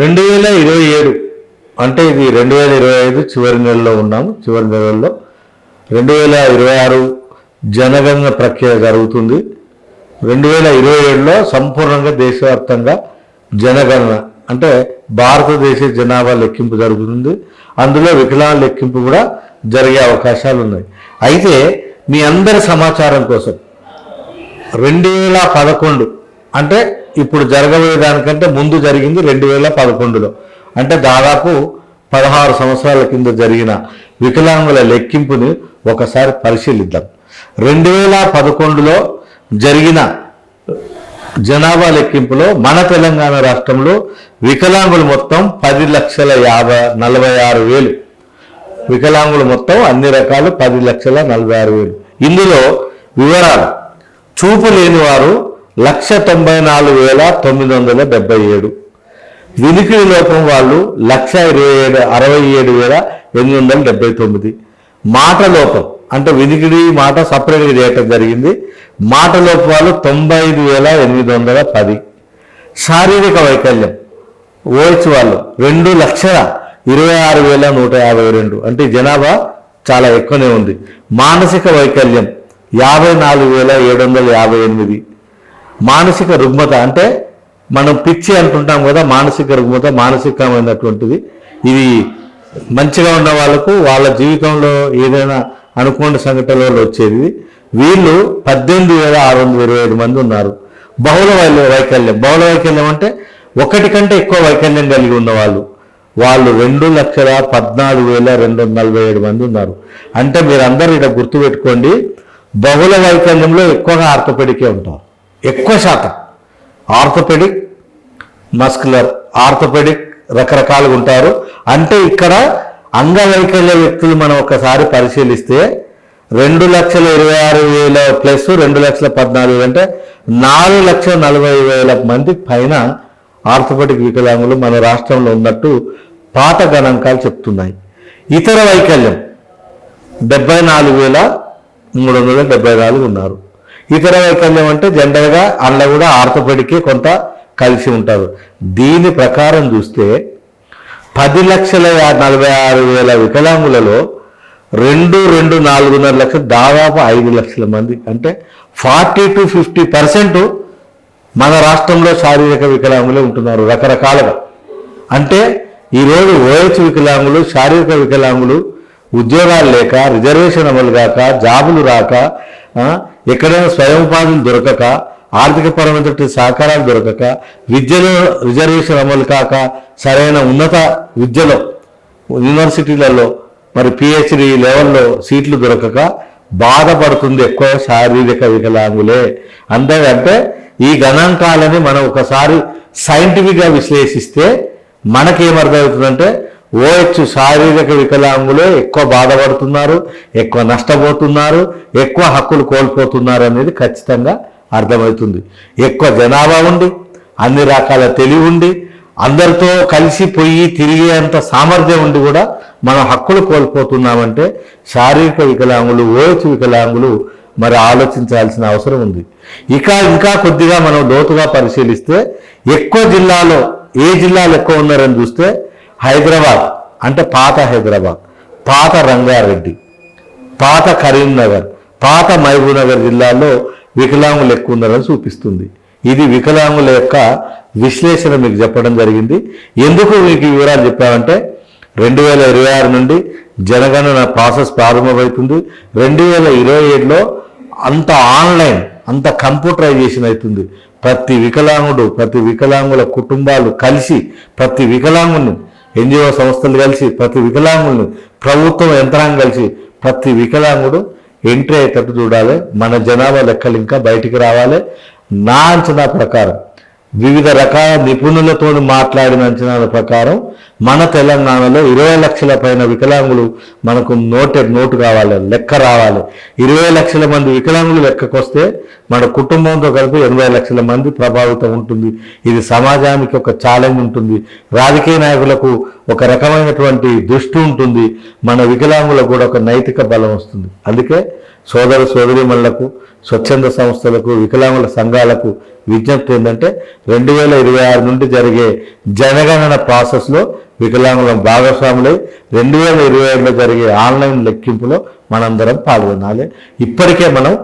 రెండు వేల ఇరవై ఏడు అంటే ఇది రెండు వేల ఇరవై ఐదు చివరి నెలలో ఉన్నాము. చివరి నెలల్లో రెండు వేల ఇరవై ఆరు జనగణన ప్రక్రియ జరుగుతుంది. రెండు వేల ఇరవై ఏడులో సంపూర్ణంగా దేశవ్యాప్తంగా జనగణన అంటే భారతదేశ జనాభా లెక్కింపు జరుగుతుంది. అందులో వికలాంగ లెక్కింపు కూడా జరిగే అవకాశాలు ఉన్నాయి. అయితే మీ అందరి సమాచారం కోసం రెండు వేల పదకొండు అంటే ఇప్పుడు జరగబోయే దానికంటే ముందు జరిగింది రెండు వేల పదకొండులో. అంటే దాదాపు పదహారు సంవత్సరాల కింద జరిగిన వికలాంగుల లెక్కింపుని ఒకసారి పరిశీలిద్దాం. రెండు వేల పదకొండులో జరిగిన జనాభా లెక్కింపులో మన తెలంగాణ రాష్ట్రంలో వికలాంగులు మొత్తం పది లక్షల యాభై నలభై ఆరు వేలు. వికలాంగులు మొత్తం అన్ని రకాలు పది లక్షల నలభై ఆరు వేలు. ఇందులో వివరాలు. చూపు లేని వారు లక్ష తొంభై నాలుగు వేల తొమ్మిది వందల డెబ్బై ఏడు. వినికిడి లోపం వాళ్ళు లక్ష ఇరవై ఏడు అరవై ఏడు వేల ఎనిమిది వందల డెబ్బై తొమ్మిది. మాట లోపం అంటే వినికిడి మాట సపరేట్గా చేయటం జరిగింది. మాట లోపం వాళ్ళు తొంభై ఐదు వేల ఎనిమిది వందల పది. శారీరక వైకల్యం ఓహెచ్ వాళ్ళు రెండు లక్షల ఇరవై ఆరు వేల నూట యాభై రెండు. అంటే జనాభా చాలా ఎక్కువనే ఉంది. మానసిక వైకల్యం యాభై నాలుగు వేల ఏడు వందల యాభై ఎనిమిది. మానసిక రుగ్మత అంటే మనం పిచ్చి అంటుంటాం కదా మానసిక రుగ్మత మానసికమైనటువంటిది. ఇది మంచిగా ఉన్న వాళ్ళకు వాళ్ళ జీవితంలో ఏదైనా అనుకోని సంఘటనలు వచ్చేది. వీళ్ళు పద్దెనిమిది వేల ఆరు వందల ఇరవై ఐదు మంది ఉన్నారు. బహుళ వై- వైకల్యం. బహుళ వైకల్యం అంటే ఒకటి కంటే ఎక్కువ వైకల్యం కలిగి ఉన్న వాళ్ళు. వాళ్ళు రెండు లక్షల పద్నాలుగు వేల రెండు వందల నలభై ఏడు మంది ఉన్నారు. అంటే మీరందరూ ఇక్కడ గుర్తుపెట్టుకోండి బహుళ వైకల్యంలో ఎక్కువగా ఆర్థపడికే ఉంటారు. ఎక్కువ శాతం ఆర్థోపెడిక్ మస్కులర్ ఆర్థోపెడిక్ రకరకాలుగా ఉంటారు. అంటే ఇక్కడ అంగవైకల్య వ్యక్తులు మనం ఒకసారి పరిశీలిస్తే రెండు లక్షల ఇరవై ఆరు వేల ప్లస్ రెండు లక్షల పద్నాలుగు అంటే నాలుగు లక్షల నలభై వేల మంది పైన ఆర్థోపెడిక్ వికలాంగులు మన రాష్ట్రంలో ఉన్నట్టు పాత గణాంకాలు చెప్తున్నాయి. ఇతర వైకల్యం డెబ్బై నాలుగు వేల మూడు వందల డెబ్బై నాలుగు ఉన్నారు. ఇతర వైకల్యం అంటే జనరల్గా అందులో కూడా ఆర్థోపెడికే కొంత కలిసి ఉంటారు దీని ప్రకారం చూస్తే పది లక్షల నలభై ఆరు వేల వికలాంగులలో రెండు రెండు నాలుగున్నర లక్షలు దాదాపు ఐదు లక్షల మంది. అంటే ఫార్టీ టు ఫిఫ్టీ పర్సెంట్ మన రాష్ట్రంలో శారీరక వికలాంగులే ఉంటున్నారు రకరకాలుగా. అంటే ఈరోజు ఓఎస్ వికలాంగులు శారీరక వికలాంగులు ఉద్యోగాలు లేక రిజర్వేషన్ అమలు కాక జాబులు రాక ఎక్కడైనా స్వయం ఉపాధులు దొరకక ఆర్థిక పరమైనటువంటి సహకారాలు దొరకక విద్యలో రిజర్వేషన్ అమలు కాక సరైన ఉన్నత విద్యలో యూనివర్సిటీలలో మరి పిహెచ్డి లెవెల్లో సీట్లు దొరకక బాధపడుతుంది ఎక్కువ శారీరక వికలాంగులే. అంతేకంటే ఈ గణాంకాలని మనం ఒకసారి సైంటిఫిక్గా విశ్లేషిస్తే మనకేమర్థమవుతుందంటే ఓహెచ్ శారీరక వికలాంగులే ఎక్కువ బాధపడుతున్నారు ఎక్కువ నష్టపోతున్నారు ఎక్కువ హక్కులు కోల్పోతున్నారు అనేది ఖచ్చితంగా అర్థమవుతుంది. ఎక్కువ జనాభా ఉండి అన్ని రకాల తెలివి ఉండి అందరితో కలిసి పోయి తిరిగేంత సామర్థ్యం ఉండి కూడా మనం హక్కులు కోల్పోతున్నామంటే శారీరక వికలాంగులు ఓహెచ్ వికలాంగులు మరి ఆలోచించాల్సిన అవసరం ఉంది. ఇక ఇంకా కొద్దిగా మనం లోతుగా పరిశీలిస్తే ఎక్కువ జిల్లాలో ఏ జిల్లాలు ఎక్కువ ఉన్నారని చూస్తే హైదరాబాద్ అంటే పాత హైదరాబాద్ పాత రంగారెడ్డి పాత కరీంనగర్ పాత మహబూబ్నగర్ జిల్లాలో వికలాంగులు ఎక్కువ ఉన్నారని చూపిస్తుంది. ఇది వికలాంగుల యొక్క విశ్లేషణ మీకు చెప్పడం జరిగింది. ఎందుకు మీకు ఈ వివరాలు చెప్పామంటే రెండు వేల ఇరవై ఆరు నుండి జనగణన ప్రాసెస్ ప్రారంభమవుతుంది రెండు వేల ఇరవై ఏడులో అంత ఆన్లైన్ అంత కంప్యూటరైజేషన్ అవుతుంది. ప్రతి వికలాంగుడు ప్రతి వికలాంగుల కుటుంబాలు కలిసి ప్రతి వికలాంగుని ఎన్జిఓ సంస్థలు కలిసి ప్రతి వికలాంగుల్ని ప్రభుత్వం యంత్రాంగం కలిసి ప్రతి వికలాంగుడు ఎంట్రీ అయ్యేటట్టు చూడాలి. మన జనాభా లెక్కలు ఇంకా బయటికి రావాలి. నా అంచనా ప్రకారం వివిధ రకాల నిపుణులతో మాట్లాడిన అంచనాల ప్రకారం మన తెలంగాణలో ఇరవై లక్షల పైన వికలాంగులు మనకు నోటెడ్ నోటు కావాలి లెక్క రావాలి. ఇరవై లక్షల మంది వికలాంగులు లెక్కకొస్తే మన కుటుంబంతో కలిపి ఎనభై లక్షల మంది ప్రభావితం ఉంటుంది. ఇది సమాజానికి ఒక ఛాలెంజ్ ఉంటుంది. రాజకీయ నాయకులకు ఒక రకమైనటువంటి దృష్టి ఉంటుంది. మన వికలాంగులకు కూడా ఒక నైతిక బలం వస్తుంది. అందుకే సోదర సోదరిమణులకు స్వచ్ఛంద సంస్థలకు వికలాంగుల సంఘాలకు విజ్ఞప్తి ఏంటంటే రెండు వేల ఇరవై ఆరు నుండి జరిగే జనగణన ప్రాసెస్లో వికలాంగుల భాగస్వాములై రెండు వేల ఇరవై ఏడులో జరిగే ఆన్లైన్ లెక్కింపులో మనందరం పాల్గొనాలి. ఇప్పటికే మనం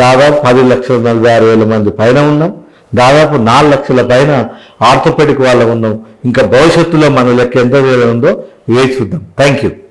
దాదాపు పది లక్షల నలభై ఆరు వేల మంది పైన ఉన్నాం. దాదాపు నాలుగు లక్షల పైన ఆర్థోపెడిక్ వాళ్ళ ఉన్నాం. ఇంకా భవిష్యత్తులో మన లెక్క ఎంత ఉందో వేచి చూద్దాం. Thank you